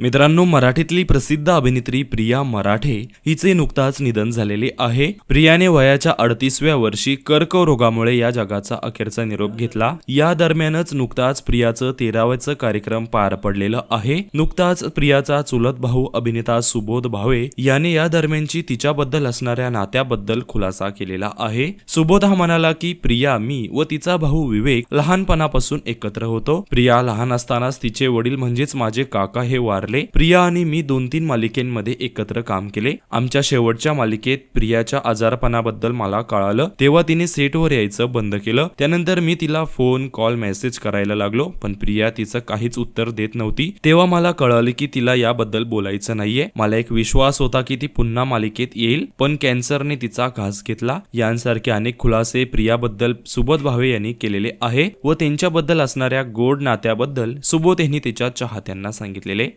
मित्रांनो मराठीतली प्रसिद्ध अभिनेत्री प्रिया मराठे हिचे नुकताच निधन झालेले आहे. प्रियाने वयाच्या अडतीसव्या वर्षी कर्करोगामुळे या जगाचा अखेरचा निरोप घेतला. या दरम्यानच नुकताच प्रियाचं तेराव्याचं कार्यक्रम पार पडलेलं आहे. नुकताच प्रियाचा चुलत भाऊ अभिनेता सुबोध भावे याने या दरम्यानची तिच्याबद्दल असणाऱ्या नात्याबद्दल खुलासा केलेला आहे. सुबोध हा म्हणाला की प्रिया मी व तिचा भाऊ विवेक लहानपणापासून एकत्र होतो. प्रिया लहान असतानाच तिचे वडील म्हणजेच माझे काका हे वार वारले प्रिया आणि मी दोन तीन मालिकेंमध्ये एकत्र काम केले. आमच्या शेवटच्या मालिकेत प्रियाच्या आजारपणाबद्दल मला कळालं. तेव्हा तिने सेटवर यायचं बंद केलं. त्यानंतर मी तिला फोन कॉल मेसेज करायला लागलो पण प्रिया तिचं काहीच उत्तर देत नव्हती. तेव्हा मला कळालं की तिला याबद्दल बोलायचं नाहीये. मला एक विश्वास होता की ती पुन्हा मालिकेत येईल पण कॅन्सरने तिचा घास घेतला. यांसारखे अनेक खुलासे प्रियाबद्दल सुबोध भावे यांनी केलेले आहे व त्यांच्याबद्दल असणाऱ्या गोड नात्याबद्दल सुबोध यांनी तिच्या चाहत्यांना सांगितलेले.